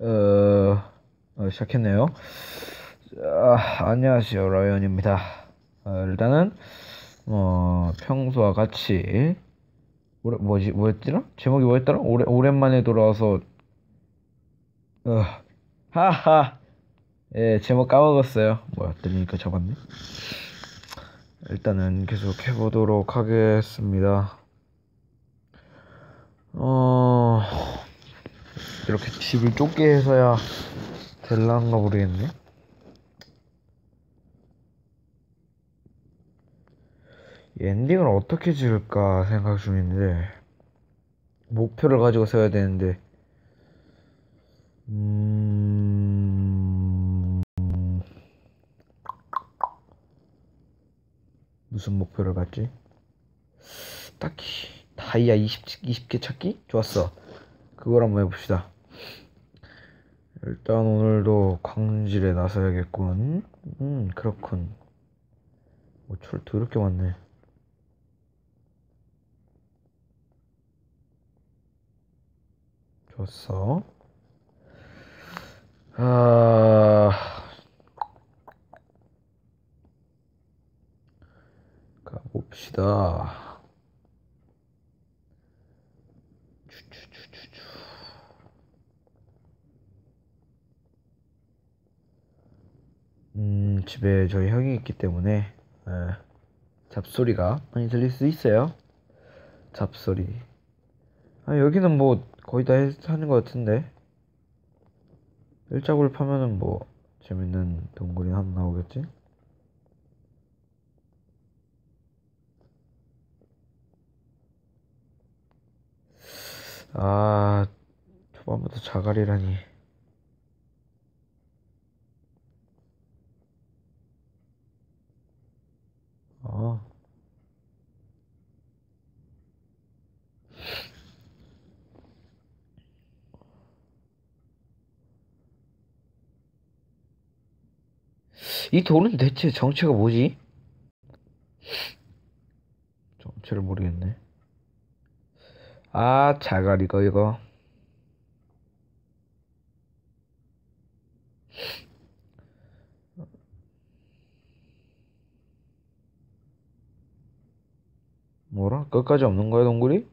어, 어, 시작했네요. 자, 안녕하세요, 라이언입니다. 어, 일단은 어, 평소와 같이 오래, 뭐지, 뭐였더라? 제목이 뭐였더라? 오래, 오랜만에 돌아와서 어, 하하. 예, 제목 까먹었어요. 들리니까 적었네. 일단은 계속 해보도록 하겠습니다. 어, 이렇게 집을 좁게 해서야 될란가 모르겠네. 이 엔딩을 어떻게 지을까 생각 중인데, 목표를 가지고 세워야 되는데, 음, 무슨 목표를 갖지? 딱히, 다이아 20, 20개 찾기? 좋았어. 그걸 한번 해봅시다. 일단 오늘도 광질에 나서야겠군. 음, 그렇군. 뭐, 철 더럽게 많네. 좋았어. 아, 가봅시다. 추추추추추. 음, 집에 저희 형이 있기 때문에 에, 잡소리가 많이 들릴 수 있어요. 잡소리. 아, 여기는 뭐 거의 다 해- 하는 것 같은데. 일자구를 파면은 뭐 재밌는 동굴이 하나 나오겠지? 아, 초반부터 자갈이라니. 아, 이 돌은 대체 정체가 뭐지? 정체를 모르겠네. 아, 자갈 이거 이거. 뭐라? 끝까지 없는 거야, 동굴이?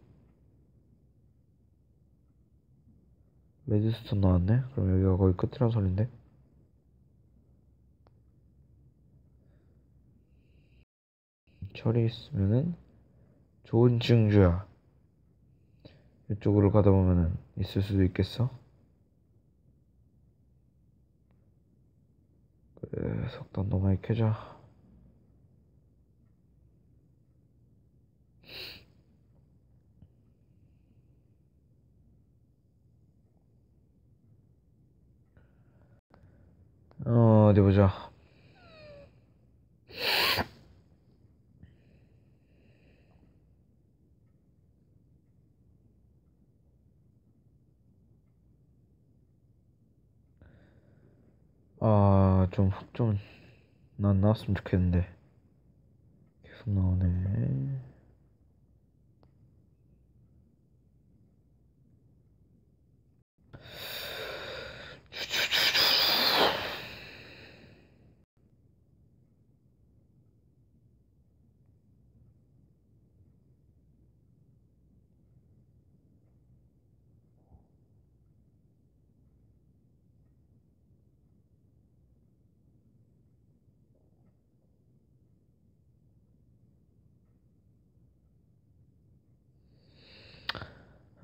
레드스톤 나왔네? 그럼 여기가 거의 끝이란 소린데? 철이 있으면은 좋은 증주야. 이쪽으로 가다 보면은 있을 수도 있겠어? 그래, 석탄도 많이 캐자. 어, 어디 보자. 아, 좀훅 좀, 난 나왔으면 좋겠는데. 계속 나오네.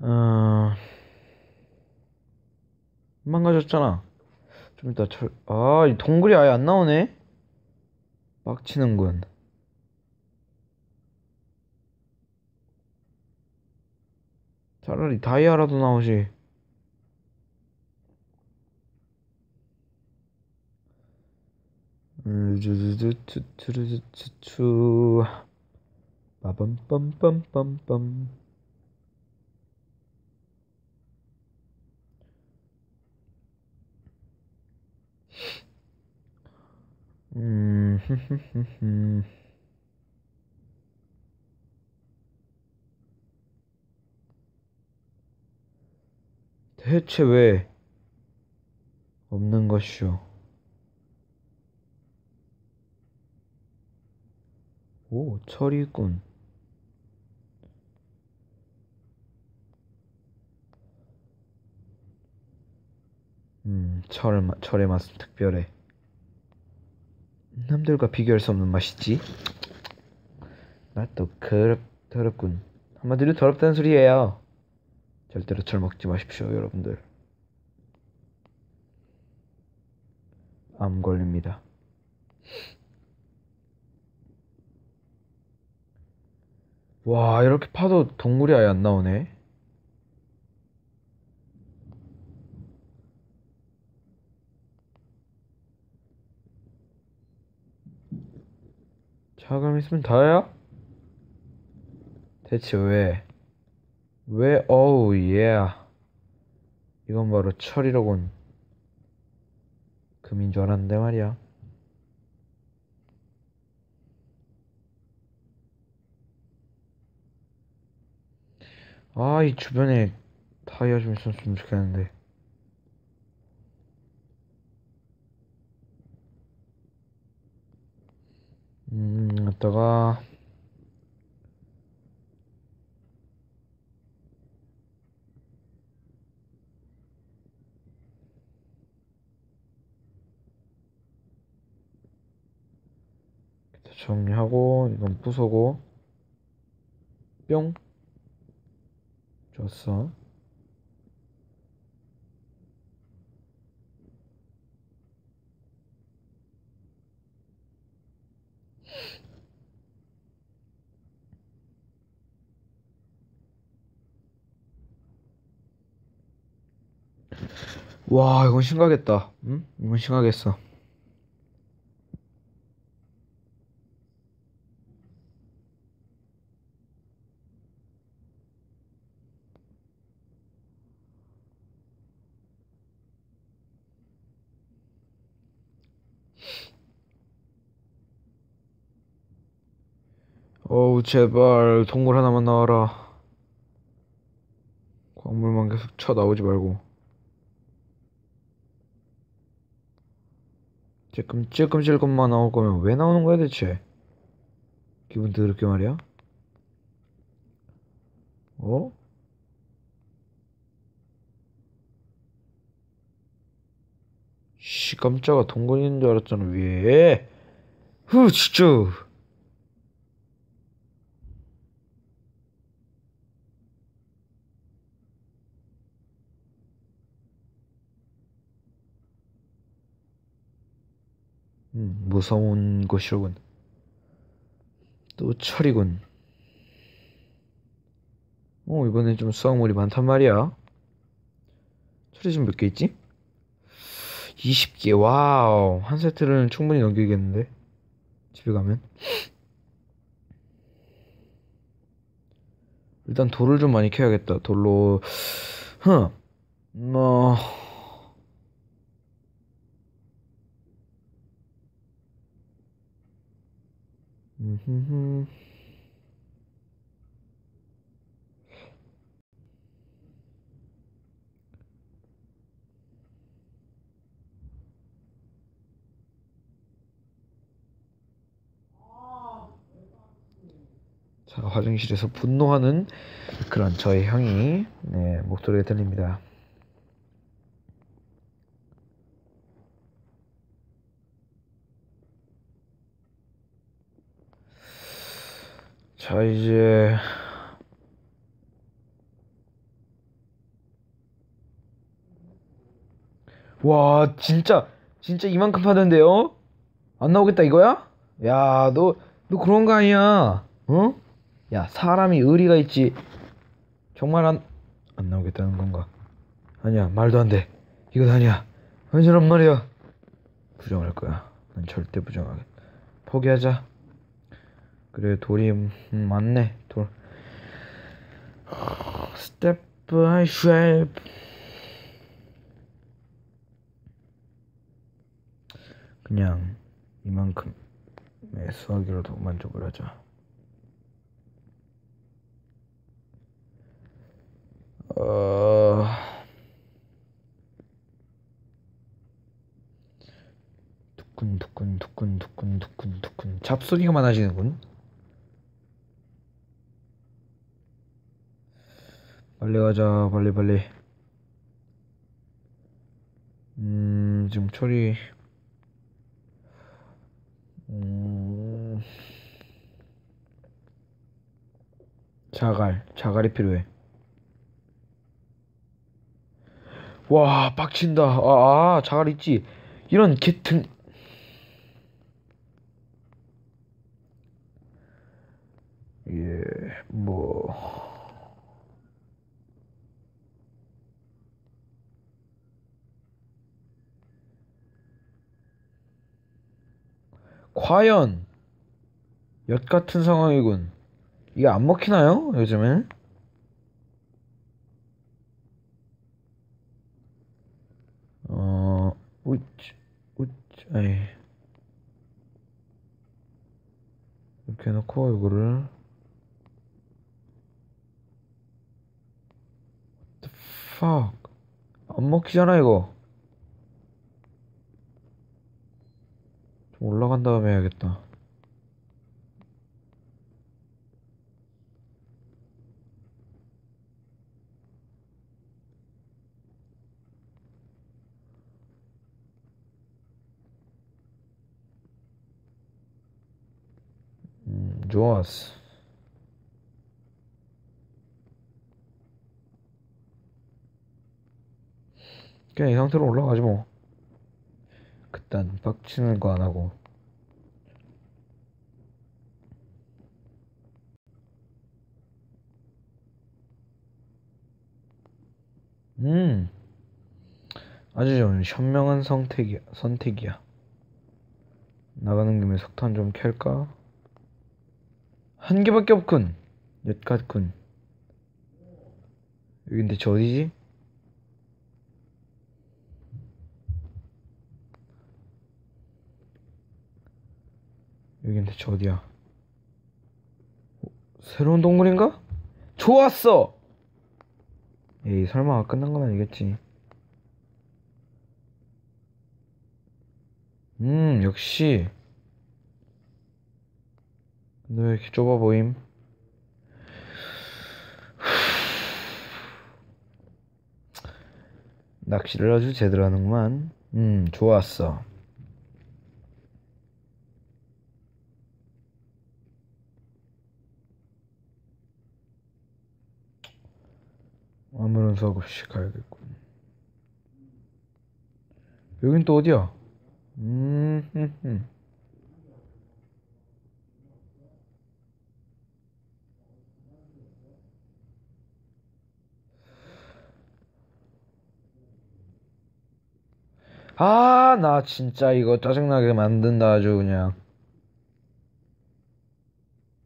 어, 망가졌잖아. 좀 이따 철, 아, 이 동굴이 아예 안 나오네? 빡치는군. 차라리 다이아라도 나오지. 음, 쭈쭈쭈쭈쭈쭈쭈. 빠밤빰빰빰빰. 음, 대체 왜? 없는 것이오. 오, 철이 있군. 음, 철, 마- 철의 맛은 특별해. 남들과 비교할 수 없는 맛이지. 맛도 그럽, 더럽군. 한마디로 더럽다는 소리예요. 절대로 철 먹지 마십시오, 여러분들. 암 걸립니다. 와, 이렇게 파도 동굴이 아예 안 나오네. 자, 그럼 있으면 다야? 대체 왜? 왜, 어우, 예. 이건 바로 철이로군. 금인 줄 알았는데 말이야. 아, 이 주변에 타이어 좀 있었으면 좋겠는데. 음, 갔다가 정리하고 이건 부수고 뿅. 좋았어 와 이건 심각했다. 응? 이건 심각했어. 어우 제발 동물 하나만 나와라. 광물만 계속 쳐 나오지 말고 찔끔 찔끔찔끔만 나올 거면 왜 나오는 거야 대체? 기분 더럽게 말이야? 어? 씨 깜짝아. 있는 줄 알았잖아. 위에 후 진짜 음, 무서운 곳이로군. 또 철이군. 어, 이번엔 좀 수확물이 많단 말이야. 철이 지금 몇 개 있지? 20개. 와우. 한 세트는 충분히 넘기겠는데. 집에 가면. 일단 돌을 좀 많이 캐야겠다. 돌로, 흥, 뭐, 음흠흠. 자, 화장실에서 분노하는 그런 저의 형이 네, 목소리가 들립니다. 자, 이제 와, 진짜 진짜 이만큼 파는데요? 안 나오겠다 이거야? 야, 너 너 그런 거 아니야? 어? 야, 사람이 의리가 있지. 정말 안, 안 나오겠다는 건가? 아니야, 말도 안 돼. 이건 아니야. 아니란 말이야. 부정할 거야. 난 절대 부정하겠. 포기하자. 그래, 돌이 음, 맞네. 돌. 스텝 바이 스텝. 그냥 이만큼의 수학이라도 만족을 하자. 어... 두근 두근 두근 두근 두근 두근 잡소리가 많아지는군. 빨리 가자 빨리 빨리. 음 지금 처리. 음 자갈 자갈이 필요해. 와 빡친다. 아, 아 자갈 있지. 이런 개등. 예, 뭐. 과연 엿 같은 상황이군. 이게 안 먹히나요? 요즘엔? 어, 우ጭ, 우ጭ, 에이. 이렇게 해놓고 이거를 What the fuck 안 먹히잖아 이거 좀 올라간 다음에 해야겠다. 음, 좋았어. 그냥 이 상태로 올라가지 뭐 그딴 빡치는 거 안 하고. 음. 아주 좀 현명한 선택이야 선택이야. 나가는 김에 석탄 좀 캘까? 한 개밖에 없군. 엿 같군. 여기 근데 저 어디지? 여긴 대체 어디야? 어, 새로운 동물인가? 좋았어! 에이 설마 끝난 건 아니겠지 음 역시 근데 왜 이렇게 좁아 보임? 낚시를 아주 제대로 하는구만 음 좋았어 아무런 수업 없이 가야겠군. 여긴 또 어디야? 음. 아, 나 진짜 이거 짜증나게 만든다, 아주 그냥.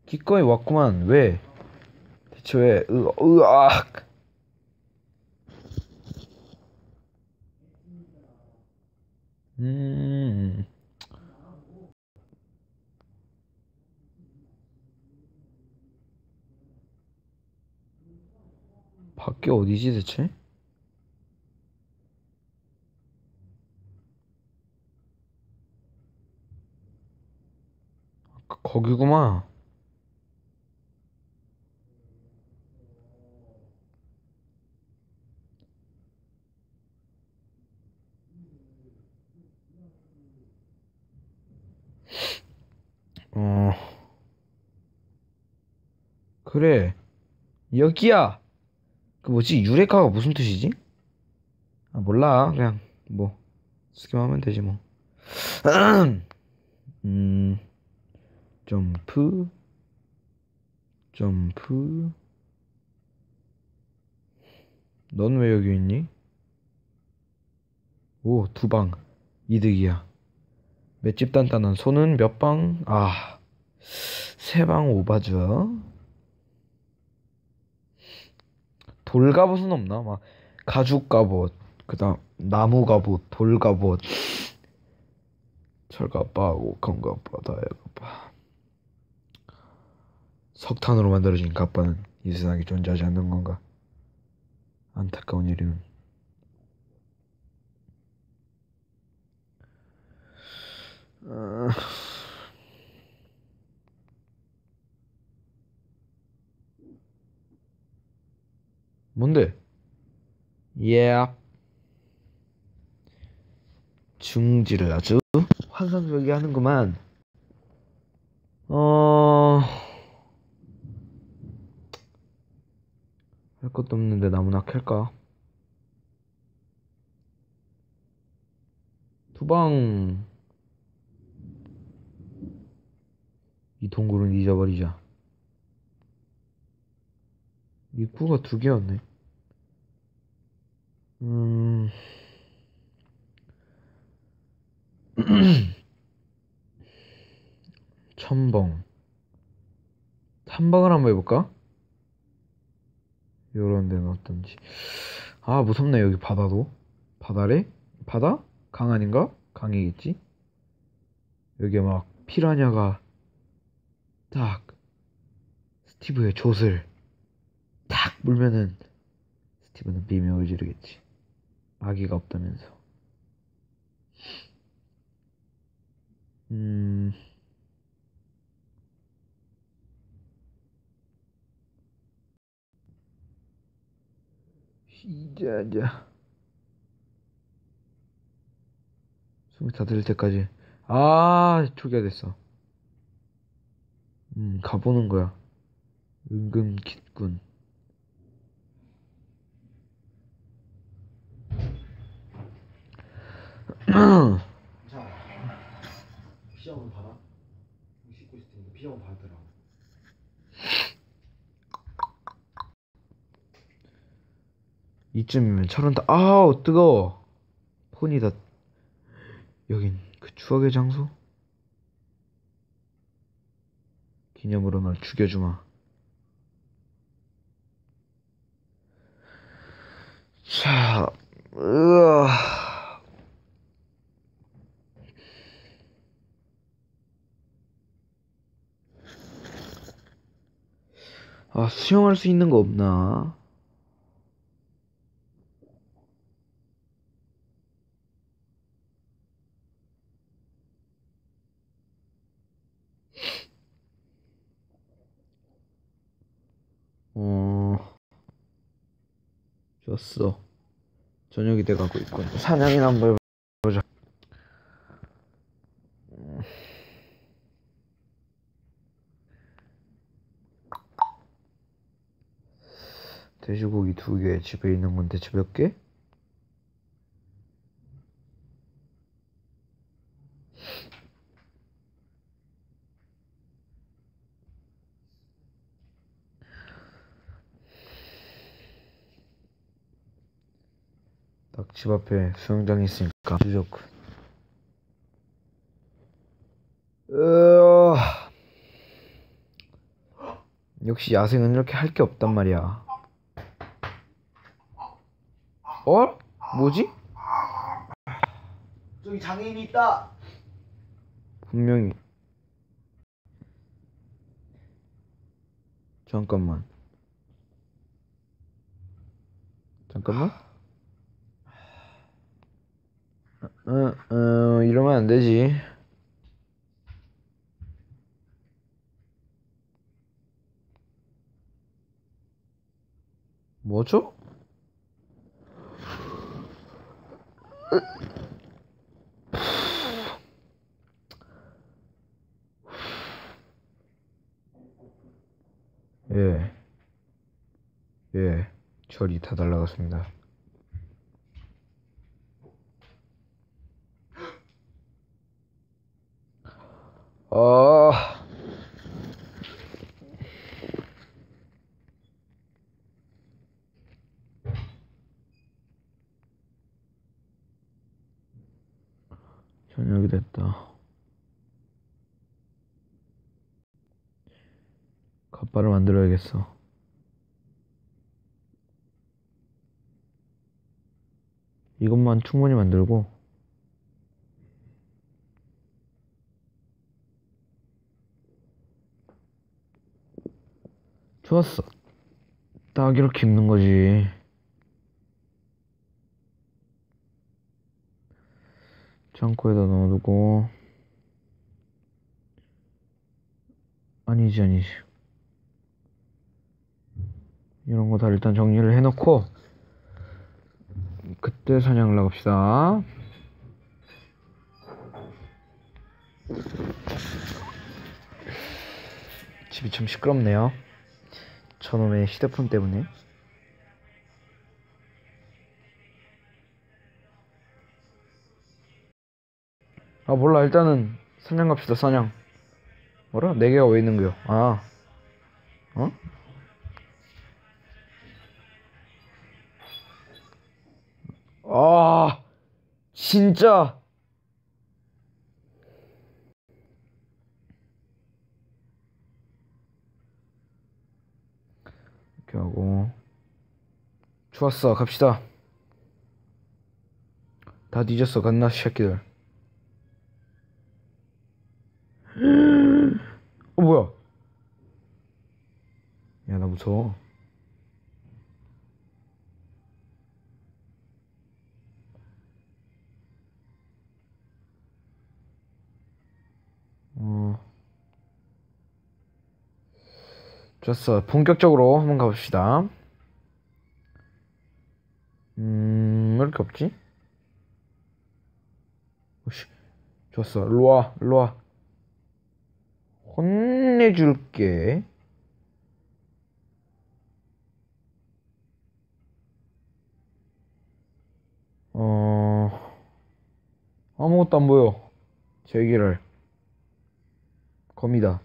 기꺼이 왔구만. 왜? 대체 왜? 으, 으악. 음. 밖에 어디지 대체? 거기구만. 어. 그래. 여기야. 그 뭐지? 유레카가 무슨 뜻이지? 아, 몰라. 그냥 뭐 쓰기만 하면 되지 뭐. 음. 점프. 점프. 넌 왜 여기 있니? 오, 두 방. 이득이야. 맷집 단단한 손은 몇 방? 아, 세 방 오바죠. 돌갑옷은 없나? 막 가죽 갑옷, 그다음 나무 갑옷, 돌 갑옷, 철갑바하고 검갑바, 다이아갑바. 석탄으로 만들어진 갑바는 이 세상에 존재하지 않는 건가? 안타까운 일이군. 뭔데? Yeah. 중지를 아주 환상적이게 하는구만. 어... 할 것도 없는데 나무나 캘까? 두방 이 동굴은 잊어버리자. 입구가 두 개였네. 음. 첨벙. 탐방을 한번 해볼까? 요런 데는 어떤지. 아, 무섭네, 여기 바다도. 바다래? 바다? 강 아닌가? 강이겠지? 여기에 막 피라냐가 딱 스티브의 돛을 탁 물면은 스티브는 비명을 지르겠지. 아기가 없다면서. 음. 시자자. 숨이 다 들릴 때까지. 아, 초기화 됐어. 음, 가보는 거야. 은근 깊군. 자, 피자만 봐라. 씻고 있을 테니까 피자만 봐더라. 이쯤이면 철은 다, 아우, 뜨거워. 폰이 다, 여긴 그 추억의 장소? 기념으로 날 죽여주마. 자, 으아. 아, 수영할 수 있는 거 없나? 어, 좋았어. 저녁이 돼가고 있군. 사냥이나 한번 해보자. 돼지고기 두 개, 집에 있는 건 대체 몇 개? 딱 집 앞에 수영장이 있으니까 좋군. 으아. 역시 야생은 이렇게 할 게 없단 말이야. 어? 뭐지? 저기 장애인이 있다. 분명히. 잠깐만. 잠깐만. 어, 어, 이러면 안 되지. 뭐죠? 예. 예. 절이 다 날라갔습니다. 아. 저녁이 됐다. 갓바를 만들어야겠어. 이것만 충분히 만들고 좋았어. 딱 이렇게 입는 거지. 창고에다 넣어두고 아니지 아니지 이런 거 다 일단 정리를 해놓고 그때 사냥을 나갑시다. 집이 참 시끄럽네요. 저놈의 휴대폰 때문에. 아 몰라 일단은 사냥 갑시다 사냥. 뭐라? 네 개가 왜 있는 거요? 아, 어? 아, 진짜. 이렇게 하고. 좋았어, 갑시다. 다 뒤졌어, 갓나 새끼들. 어, 뭐야? 야, 나 무서워. 어. 좋았어. 본격적으로 한번 가봅시다. 음, 왜 이렇게 없지? 오씨, 좋았어. 일로 와. 혼내줄게. 어, 아무것도 안 보여. 제기를. 검이다.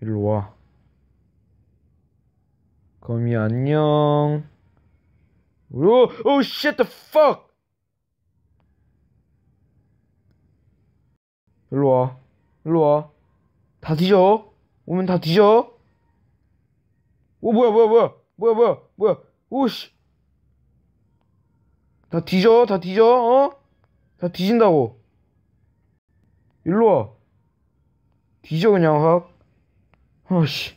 일로 와. 검이 안녕. 오, 오, shit the fuck! 일로 와. 일로 와. 다 뒤져. 오면 다 뒤져. 오, 뭐야, 뭐야, 뭐야. 뭐야, 뭐야, 뭐야. 오씨. 다 뒤져, 다 뒤져, 어? 다 뒤진다고. 일로 와. 뒤져, 그냥 확. 아씨.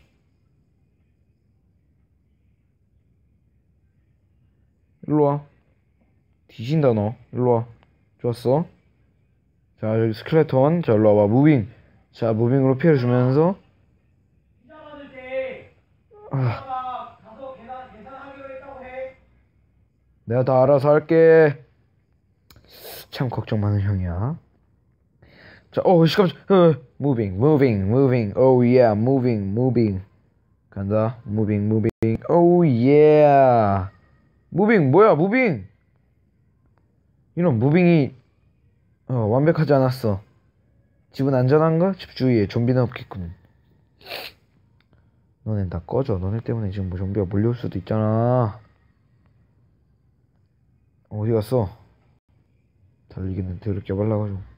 일로 와. 뒤진다, 너. 일로 와. 좋았어. 자, 여기 스켈레톤. 자, 일로 와봐. 무빙. 자, 무빙으로 피해를 주면서. 아. 내가 다 알아서 할게. 참 걱정 많은 형이야. 자, 어, 씨, 깜짝, 어, 무빙, 무빙, 무빙, 오, 예, 무빙, 무빙. 간다. 무빙, 무빙, 오, 예. 무빙, 뭐야, 무빙. 이런 무빙이, 어, 완벽하지 않았어. 집은 안전한가? 집 주위에 좀비는 없겠군. 너넨 다 꺼져. 너네 때문에 지금 뭐 좀비가 몰려올 수도 있잖아. 어디 갔어? 달리기는 더럽게 말라가지고.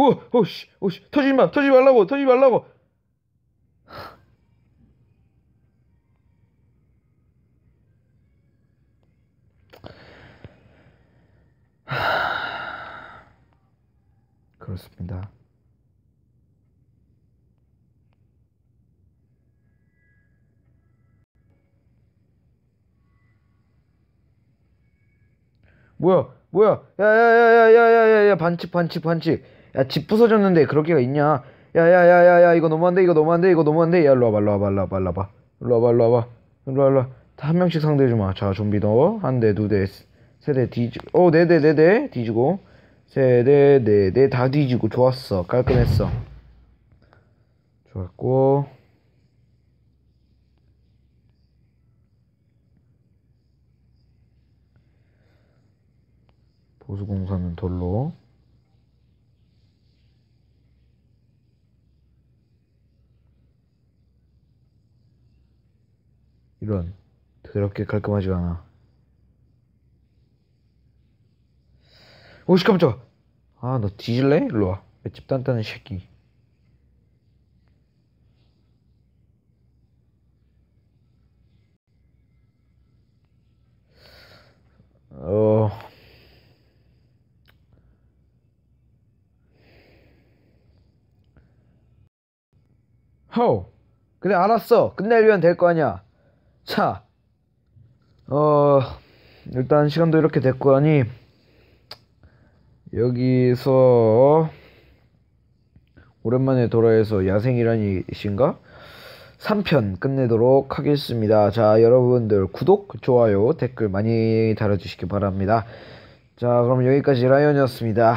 오, 오씨, 오씨, 터지지 마, 터지지 말라고, 터지지 말라고. 그렇습니다. 뭐야, 뭐야, 야, 야, 야, 야, 야, 야, 야, 야, 반칙, 반칙, 반칙. 야 집 부서졌는데 그럴 게가 있냐? 야야야야야 이거 너무한데 이거 너무한데 이거 너무한데. 야 일로 와봐 일로 와봐 일로 와봐 일로 와봐. 일로 와봐 일로 와봐. 일로 와 일로 와. 다한 명씩 상대해 주마. 자 좀비 너한 대, 두 대, 세 대 뒤지고. 어네 대 네 대 뒤지고. 세 대, 네 대 다 뒤지고. 좋았어. 깔끔했어. 좋았고. 보수공사는 돌로 이런 더럽게 깔끔하지가 않아. 오씨 깜짝 아. 너 뒤질래? 일로와. 맷집 단단한 새끼. 어... 호! 그래 알았어. 끝내려면 될 거 아니야 자 어... 일단 시간도 이렇게 됐고 하니 여기서 오랜만에 돌아해서 야생이라니 신가? 3편 끝내도록 하겠습니다. 자, 여러분들 구독, 좋아요, 댓글 많이 달아주시기 바랍니다. 자, 그럼 여기까지 라이언이었습니다.